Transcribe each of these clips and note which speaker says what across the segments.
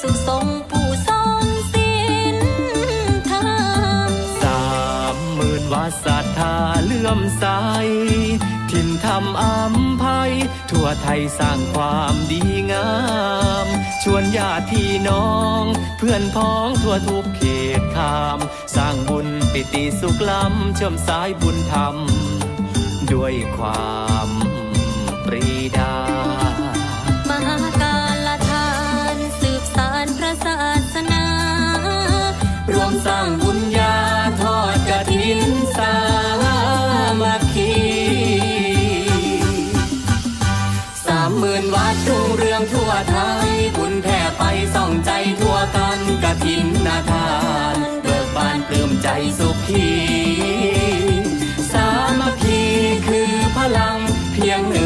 Speaker 1: สุทรงผู้ทรง
Speaker 2: ศีลธร
Speaker 1: รม
Speaker 2: สามหมื่นวาสัทธาเลื่อมใส ทินธรรมอัมภัย ทั่วไทยสร้างความดีงาม ชวนญาติพี่น้อง เพื่อนพ้องทั่วทุกเขตคาม สร้างบุญปิติสุขล้ำเชื่อมสายบุญธรรม ด้วยความปรีดาามหมื่นวัดรุ่งเรืองทั่วไทยบุญแผ่ไปส่องใจทั่วกันกฐินนาทานเบิกบานปลื้มใจสุขีสามัคคีคือพลังเพียงหนึ่ง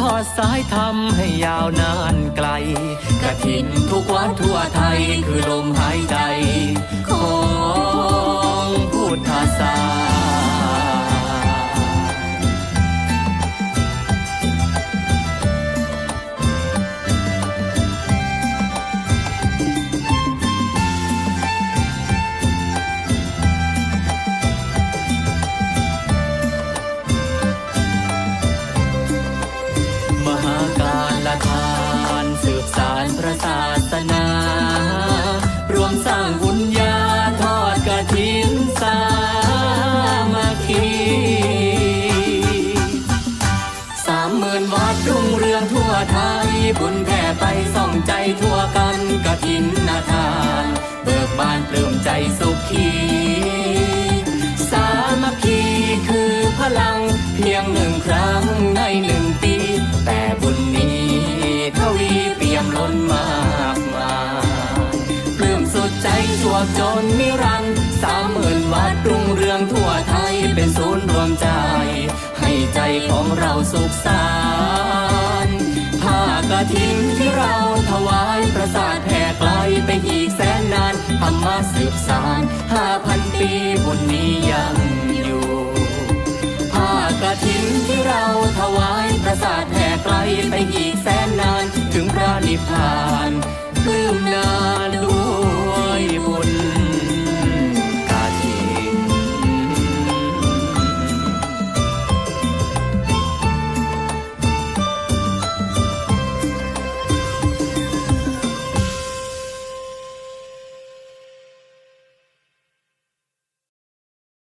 Speaker 2: ท
Speaker 3: อ
Speaker 2: ดสายทำให้ยาวนานไกลกระถินทุกวัดทั่วไทยคือลมหายใจ นา รวมสร้างบุญญาทอดกระถินสามาคีสามหมื่นวัดรุ่งเรืองทั่วไทย บุญแผ่ไปส่องใจทั่วกันกระถินนาทาน เบิกบานปลื้มใจสุขี รันสามหมื่นวัดรุ่งเรืองทั่วไทยเป็นศูนย์รวมใจ ให้ใจของเราสุขสานผ้ากระถินที่เราถวายประสาทแผ่ไกลไปอีกแสนนานธรรมะสืบสานห้าพันปีบุญนี้ยังอยู่ผ้ากระถินที่เราถวายประสาทแผ่ไกลไปอีกแสนนานถึงพระนิพพานปลื้มนา